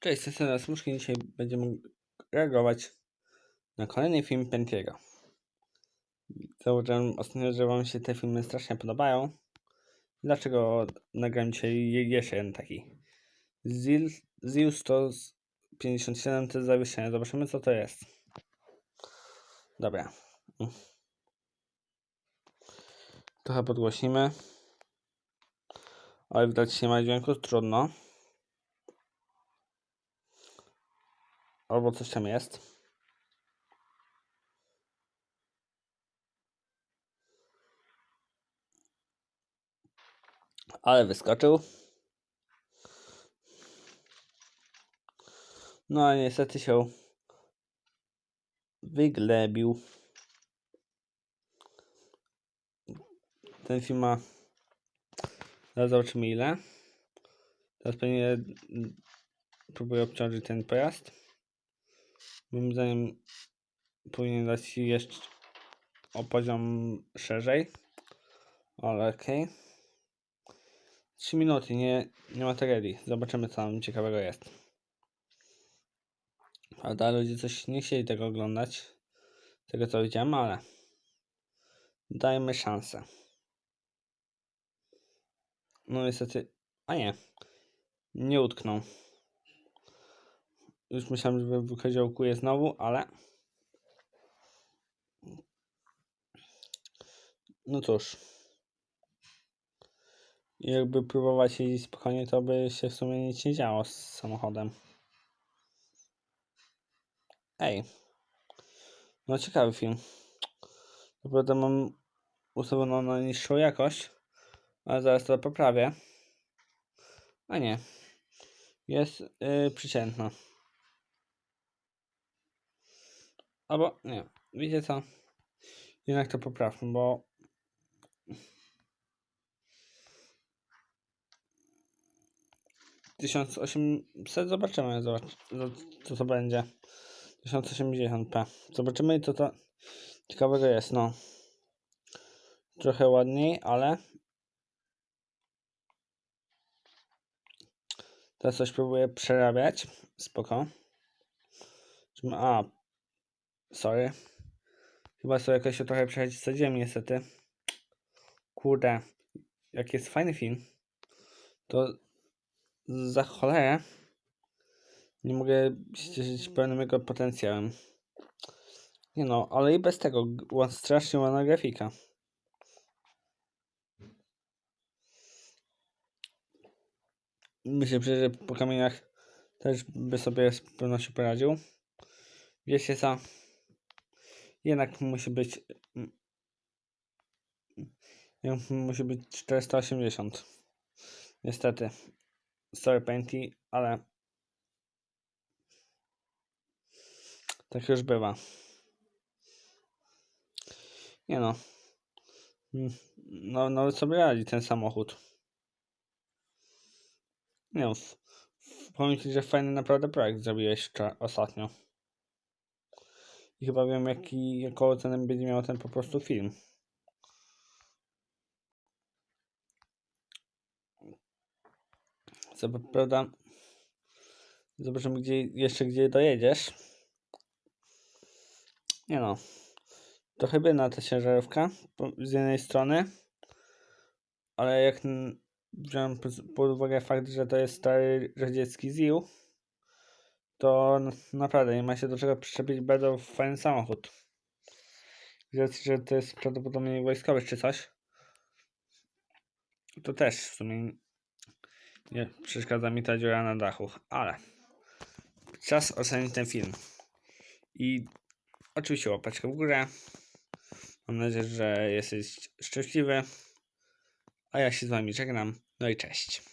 Cześć, jestem raz Muszki. Dzisiaj będziemy reagować na kolejny film Pentiego. Zauważyłem ostatnio, że Wam się te filmy strasznie podobają. Dlaczego nagram dzisiaj je- jeszcze jeden taki? Zil 157 to zawieszenie. Zobaczymy co to jest. Dobra. Trochę podgłośnimy. Ale widać nie ma dźwięku, trudno. Albo coś tam jest. Ale wyskoczył. No a niestety się wyglebił. Ten film ma... Zobaczymy ile. Teraz pewnie próbuję obciążyć ten pojazd. Moim zdaniem powinien dać jeszcze o poziom szerzej. Ale okej. 3 minuty, nie, nie ma tragedii. Zobaczymy co tam ciekawego jest. Prawda, ludzie coś nie chcieli tego oglądać. Tego co widziałem, ale dajmy szansę. No niestety, a nie, nie utknął. Już myślałem, że wykoziołkuje znowu, ale... No cóż. Jakby próbować jeździć spokojnie, to by się w sumie nic nie działo z samochodem. Ej. No ciekawy film. Naprawdę mam ustawioną na niższą jakość, ale zaraz to poprawię. A nie. Jest yy, przeciętna. Albo nie, wiecie co? Jednak to poprawmy, bo tysiąc osiemset zobaczymy, zobacz, zo- co to będzie. 1080p. Zobaczymy, co to ciekawego jest, no. Trochę ładniej, ale teraz coś próbuję przerabiać. Spoko. A, sorry. Chyba sobie jakoś się trochę z ziemi, niestety. Kurde, jak jest fajny film, to za cholerę nie mogę cieszyć pełnym jego potencjałem. Nie no, ale i bez tego strasznie ładna grafika. Myślę, że po kamieniach też by sobie z pewnością poradził. Wiecie co? Jednak musi być mm, musi być 480. Niestety. Sorry Painty, ale tak już bywa. Nie no. Mm, No, nawet sobie radzi ten samochód. Nie no. Powiem że fajny naprawdę projekt zrobiłeś ostatnio. I chyba wiem, jaki, jaką ocenę będzie miał ten po prostu film. Prawda, zobaczymy gdzie, jeszcze gdzie dojedziesz. Nie no. To chyba na ta ciężarówka z jednej strony, ale jak wziąłem pod uwagę fakt, że to jest stary radziecki ZIL, to naprawdę nie ma się do czego przyczepić bardzo fajny samochód. Racji, że to jest prawdopodobnie wojskowy czy coś, to też w sumie nie przeszkadza mi ta dziura na dachu, ale czas ocenić ten film. I oczywiście łapeczkę w górę. Mam nadzieję, że jesteś szczęśliwy. A ja się z wami żegnam. No i cześć.